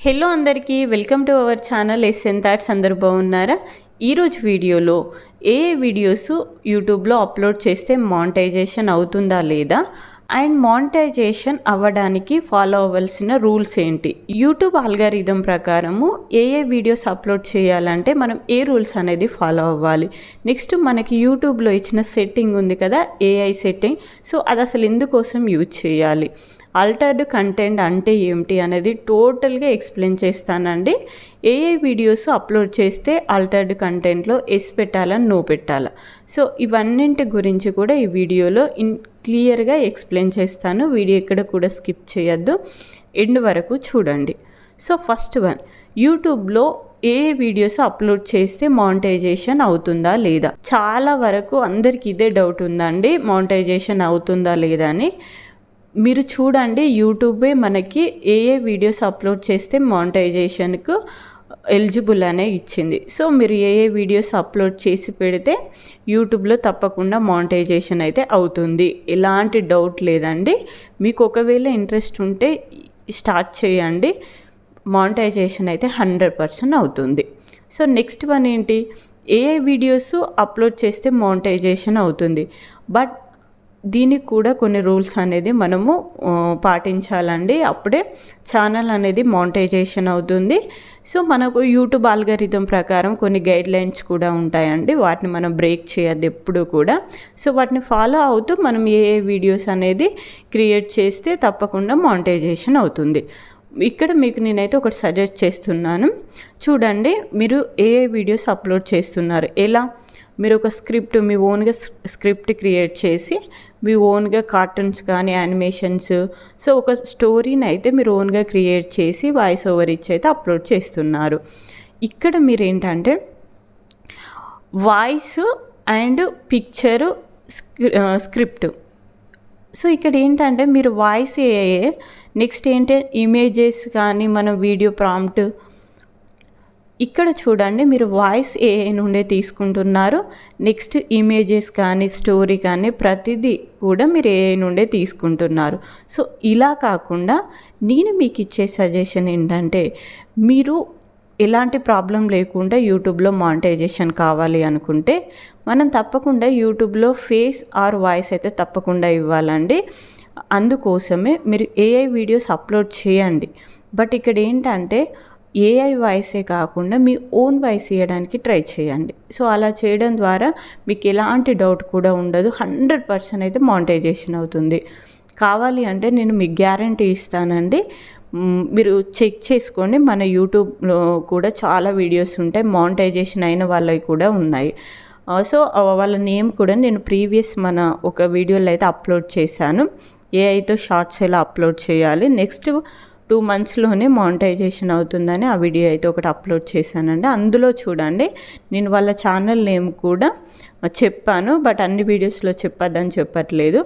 Hello అందరికీ welcome to our channel S N thoughts. అందరు బాగున్నారా? ఈరోజు వీడియోలో ఏ ఏ వీడియోస్ యూట్యూబ్లో అప్లోడ్ చేస్తే మానిటైజేషన్ అవుతుందా లేదా? అండ్ మానిటైజేషన్ అవ్వడానికి ఫాలో అవ్వాల్సిన రూల్స్ ఏంటి? యూట్యూబ్ ఆల్గారిథం ప్రకారము ఏ ఏ వీడియోస్ అప్లోడ్ చేయాలంటే మనం ఏ రూల్స్ అనేది ఫాలో అవ్వాలి. నెక్స్ట్ మనకి యూట్యూబ్లో ఇచ్చిన సెట్టింగ్ ఉంది కదా ఏఐ సెట్టింగ్. సో అది అసలు ఎందుకోసం యూజ్ చేయాలి? ఆల్టర్డ్ కంటెంట్ అంటే ఏమిటి అనేది టోటల్గా ఎక్స్ప్లెయిన్ చేస్తానండి. ఏఏ వీడియోస్ అప్లోడ్ చేస్తే ఆల్టర్డ్ కంటెంట్లో ఎస్ పెట్టాలా నో పెట్టాలా? సో ఇవన్నింటి గురించి కూడా ఈ వీడియోలో ఇన్ క్లియర్గా ఎక్స్ప్లెయిన్ చేస్తాను. వీడియో ఎక్కడ కూడా స్కిప్ చేయొద్దు. ఎండ్ వరకు చూడండి. సో ఫస్ట్ వన్ యూట్యూబ్లో ఏ వీడియోస్ అప్లోడ్ చేస్తే మానిటైజేషన్ అవుతుందా లేదా? చాలా వరకు అందరికి ఇదే డౌట్ ఉందండి. మానిటైజేషన్ అవుతుందా లేదా అని. మీరు చూడండి యూట్యూబే మనకి ఏ ఏ వీడియోస్ అప్లోడ్ చేస్తే మానిటైజేషన్కు ఎలిజిబుల్ అనే ఇచ్చింది. సో మీరు ఏ ఏ వీడియోస్ అప్లోడ్ చేసి పెడితే యూట్యూబ్లో తప్పకుండా మానిటైజేషన్ అయితే అవుతుంది. ఎలాంటి డౌట్ లేదండి. మీకు ఒకవేళ ఇంట్రెస్ట్ ఉంటే స్టార్ట్ చేయండి. మానిటైజేషన్ అయితే హండ్రెడ్ పర్సెంట్ అవుతుంది. సో నెక్స్ట్ వన్ ఏంటి? ఏ వీడియోస్ అప్లోడ్ చేస్తే మానిటైజేషన్ అవుతుంది? బట్ దీనికి కూడా కొన్ని రూల్స్ అనేది మనము పాటించాలండి. అప్పుడే ఛానల్ అనేది మానిటైజేషన్ అవుతుంది. సో మనకు యూట్యూబ్ ఆల్గరిథం ప్రకారం కొన్ని గైడ్ లైన్స్ కూడా ఉంటాయండి. వాటిని మనం బ్రేక్ చేయద్దు ఎప్పుడు కూడా. సో వాటిని ఫాలో అవుతూ మనం ఏ ఏ వీడియోస్ అనేది క్రియేట్ చేస్తే తప్పకుండా మానిటైజేషన్ అవుతుంది. ఇక్కడ మీకు నేనైతే ఒకటి సజెస్ట్ చేస్తున్నాను. చూడండి మీరు ఏ ఏ వీడియోస్ అప్లోడ్ చేస్తున్నారు? ఎలా? మీరు ఒక స్క్రిప్ట్ మీ ఓన్గా స్క్రిప్ట్ క్రియేట్ చేసి మీ ఓన్గా కార్టూన్స్ కానీ యానిమేషన్స్ సో ఒక స్టోరీని అయితే మీరు ఓన్గా క్రియేట్ చేసి వాయిస్ ఓవర్ ఇచ్చి అయితే అప్లోడ్ చేస్తున్నారు. ఇక్కడ మీరు ఏంటంటే voice and picture script. So ఇక్కడ ఏంటంటే మీరు వాయిస్ ఏ నెక్స్ట్ ఏంటంటే ఇమేజెస్ కానీ మన వీడియో ప్రాంప్ట్ ఇక్కడ చూడండి మీరు వాయిస్ ఏఐ నుండే తీసుకుంటున్నారు? నెక్స్ట్ ఇమేజెస్ కానీ స్టోరీ కానీ ప్రతిదీ కూడా మీరు ఏఐ నుండే తీసుకుంటున్నారు? సో ఇలా కాకుండా నేను మీకు ఇచ్చే సజెషన్ ఏంటంటే మీరు ఎలాంటి ప్రాబ్లం లేకుండా యూట్యూబ్లో మానిటైజేషన్ కావాలి అనుకుంటే మనం తప్పకుండా యూట్యూబ్లో ఫేస్ ఆర్ వాయిస్ అయితే తప్పకుండా ఇవ్వాలండి. అందుకోసమే మీరు ఏఐ వీడియోస్ అప్లోడ్ చేయండి. బట్ ఇక్కడ ఏంటంటే ఏఐ వాయిసే కాకుండా మీ ఓన్ వాయిస్ ఇవ్వడానికి ట్రై చేయండి. సో అలా చేయడం ద్వారా మీకు ఎలాంటి డౌట్ కూడా ఉండదు. హండ్రెడ్ పర్సెంట్ అయితే మానిటైజేషన్ అవుతుంది. కావాలి అంటే నేను మీకు గ్యారంటీ ఇస్తానండి. మీరు చెక్ చేసుకోండి. మన యూట్యూబ్లో కూడా చాలా వీడియోస్ ఉంటాయి. మానిటైజేషన్ అయిన వాళ్ళవి కూడా ఉన్నాయి. సో వాళ్ళ నేమ్ కూడా నేను ప్రీవియస్ మన ఒక వీడియోలో అయితే అప్లోడ్ చేశాను. ఏఐతో షార్ట్స్ ఎలా అప్లోడ్ చేయాలి? నెక్స్ట్ టూ మంత్స్లోనే మానిటైజేషన్ అవుతుందని ఆ వీడియో అయితే ఒకటి అప్లోడ్ చేశానండి. అందులో చూడండి నేను వాళ్ళ ఛానల్ నేమ్ కూడా చెప్పాను బట్ అన్ని వీడియోస్లో చెప్పొద్దని చెప్పట్లేదు.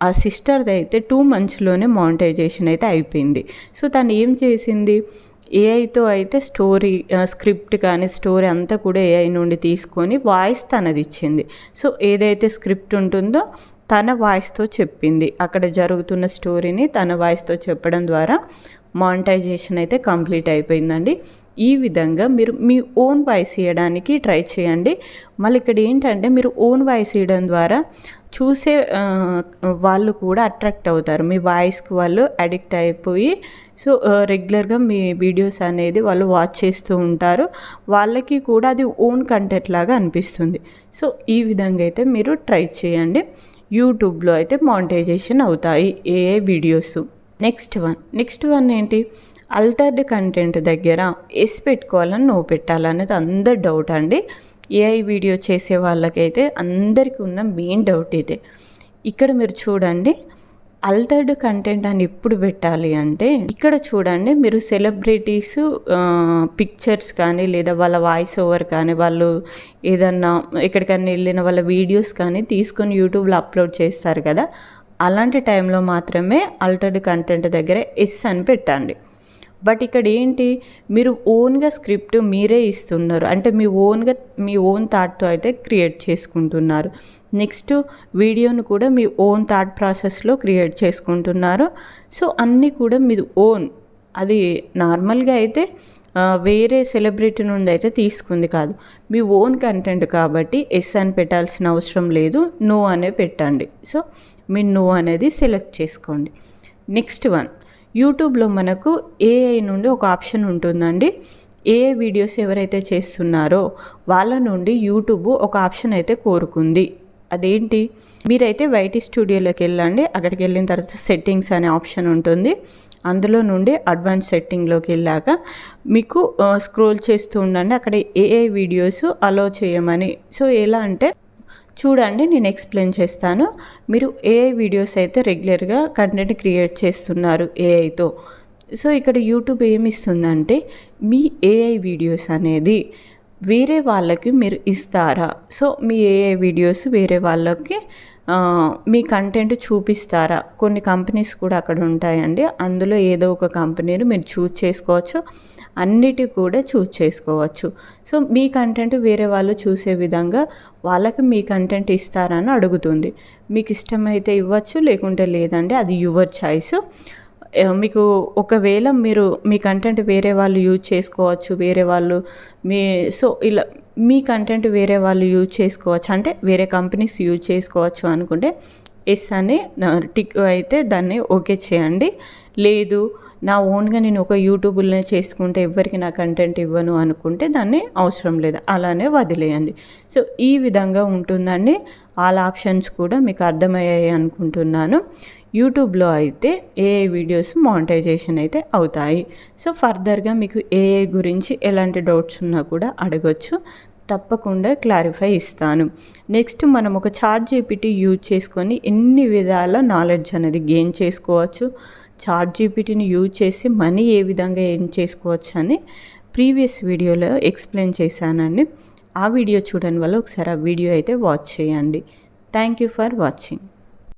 ఆ సిస్టర్ది అయితే టూ మంత్స్లోనే మానిటైజేషన్ అయితే అయిపోయింది. సో తను ఏం చేసింది? ఏఐతో అయితే స్టోరీ స్క్రిప్ట్ కానీ స్టోరీ అంతా కూడా ఏఐ నుండి తీసుకొని వాయిస్ తనది ఇచ్చింది. సో ఏదైతే స్క్రిప్ట్ ఉంటుందో తన వాయిస్తో చెప్పింది. అక్కడ జరుగుతున్న స్టోరీని తన వాయిస్తో చెప్పడం ద్వారా మానిటైజేషన్ అయితే కంప్లీట్ అయిపోయిందండి. ఈ విధంగా మీరు మీ ఓన్ వాయిస్ ఇవ్వడానికి ట్రై చేయండి. మళ్ళీ ఇక్కడ ఏంటంటే మీరు ఓన్ వాయిస్ ఇవ్వడం ద్వారా చూసే వాళ్ళు కూడా అట్రాక్ట్ అవుతారు. మీ వాయిస్కి వాళ్ళు అడిక్ట్ అయిపోయి సో రెగ్యులర్గా మీ వీడియోస్ అనేది వాళ్ళు వాచ్ చేస్తూ ఉంటారు. వాళ్ళకి కూడా అది ఓన్ కంటెంట్ లాగా అనిపిస్తుంది. సో ఈ విధంగా అయితే మీరు ట్రై చేయండి. యూట్యూబ్లో అయితే మానిటైజేషన్ అవుతాయి ఏ videos next one next one ఏంటి? అల్టర్డ్ కంటెంట్ దగ్గర ఎస్ పెట్టుకోవాలని నో పెట్టాలనేది అందరి డౌట్ అండి. ఏఐ వీడియో చేసే వాళ్ళకైతే అందరికీ ఉన్న మెయిన్ డౌట్ ఇదే. ఇక్కడ మీరు చూడండి. అల్టర్డ్ కంటెంట్ అని ఎప్పుడు పెట్టాలి అంటే ఇక్కడ చూడండి మీరు సెలబ్రిటీస్ పిక్చర్స్ కానీ లేదా వాళ్ళ వాయిస్ ఓవర్ కానీ వాళ్ళు ఏదన్నా ఎక్కడికైనా వెళ్ళిన వాళ్ళ వీడియోస్ కానీ తీసుకొని యూట్యూబ్లో అప్లోడ్ చేస్తారు కదా. అలాంటి టైంలో మాత్రమే అల్టర్డ్ కంటెంట్ దగ్గర ఎస్ అని పెట్టండి. బట్ ఇక్కడ ఏంటి మీరు ఓన్గా స్క్రిప్ట్ మీరే ఇస్తున్నారు. అంటే మీ ఓన్గా మీ ఓన్ థాట్తో అయితే క్రియేట్ చేసుకుంటున్నారు. నెక్స్ట్ వీడియోను కూడా మీ ఓన్ థాట్ ప్రాసెస్లో క్రియేట్ చేసుకుంటున్నారు. సో అన్నీ కూడా మీరు ఓన్ అది నార్మల్గా అయితే వేరే సెలబ్రిటీ నుండి అయితే తీసుకుంది కాదు. మీ ఓన్ కంటెంట్ కాబట్టి ఎస్ అని పెట్టాల్సిన అవసరం లేదు నో అనే పెట్టండి. సో మీరు నో అనేది సెలెక్ట్ చేసుకోండి. Next one. యూట్యూబ్లో మనకు ఏఐ నుండి ఒక ఆప్షన్ ఉంటుందండి. ఏ వీడియోస్ ఎవరైతే చేస్తున్నారో వాళ్ళ నుండి యూట్యూబ్ ఒక ఆప్షన్ అయితే కోరుకుంది. అదేంటి? మీరైతే వైటీ స్టూడియోలోకి వెళ్ళండి. అక్కడికి వెళ్ళిన తర్వాత సెట్టింగ్స్ అనే ఆప్షన్ ఉంటుంది. అందులో నుండి అడ్వాన్స్ సెట్టింగ్లోకి వెళ్ళాక మీకు స్క్రోల్ చేస్తూ ఉండండి. అక్కడ ఏఏ వీడియోస్ అలో చేయమని. సో ఎలా అంటే చూడండి నేను ఎక్స్ప్లెయిన్ చేస్తాను. మీరు ఏఐ వీడియోస్ అయితే రెగ్యులర్గా కంటెంట్ క్రియేట్ చేస్తున్నారు ఏఐతో. సో ఇక్కడ యూట్యూబ్ ఏమిస్తుందంటే మీ ఏఐ వీడియోస్ అనేది వేరే వాళ్ళకి మీరు ఇస్తారా? సో మీ ఏఐ వీడియోస్ వేరే వాళ్ళకి మీ కంటెంట్ చూపిస్తారా? కొన్ని కంపెనీస్ కూడా అక్కడ ఉంటాయండి. అందులో ఏదో ఒక కంపెనీని మీరు చూజ్ చేసుకోవచ్చు. అన్నిటి కూడా చూజ్ చేసుకోవచ్చు. సో మీ కంటెంట్ వేరే వాళ్ళు చూసే విధంగా వాళ్ళకి మీ కంటెంట్ ఇస్తారని అడుగుతుంది. మీకు ఇష్టమైతే ఇవ్వచ్చు లేకుంటే లేదండి అది యువర్ చాయిస్. మీకు ఒకవేళ మీరు మీ కంటెంట్ వేరే వాళ్ళు యూజ్ చేసుకోవచ్చు వేరే వాళ్ళు మీ సో ఇలా మీ కంటెంట్ వేరే వాళ్ళు యూజ్ చేసుకోవచ్చు అంటే వేరే కంపెనీస్ యూజ్ చేసుకోవచ్చు అనుకుంటే ఎస్ అని టిక్ అయితే దాన్ని ఓకే చేయండి. లేదు నా ఓన్గా నేను ఒక యూట్యూబ్లోనే చేసుకుంటే ఎవరికి నా కంటెంట్ ఇవ్వను అనుకుంటే దాన్ని అవసరం లేదు. అలానే వదిలేయండి. సో ఈ విధంగా ఉంటుందండి. ఆల్ ఆప్షన్స్ కూడా మీకు అర్థమయ్యాయి అనుకుంటున్నాను. యూట్యూబ్లో అయితే ఏఐ వీడియోస్ మానిటైజేషన్ అయితే అవుతాయి. సో ఫర్దర్గా మీకు ఏఐ గురించి ఎలాంటి డౌట్స్ ఉన్నా కూడా అడగచ్చు. తప్పకుండా క్లారిఫై ఇస్తాను. నెక్స్ట్ మనం ఒక చార్ట్ జీపీటీ యూజ్ చేసుకొని ఎన్ని విధాల నాలెడ్జ్ అనేది గెయిన్ చేసుకోవచ్చు చార్ట్ జీపీటీని యూజ్ చేసి మనీ ఏ విధంగా ఏం చేసుకోవచ్చు అని ప్రీవియస్ వీడియోలో ఎక్స్ప్లెయిన్ చేశానండి. ఆ వీడియో చూడడం వల్ల ఒకసారి ఆ వీడియో అయితే వాచ్ చేయండి. Thank you for watching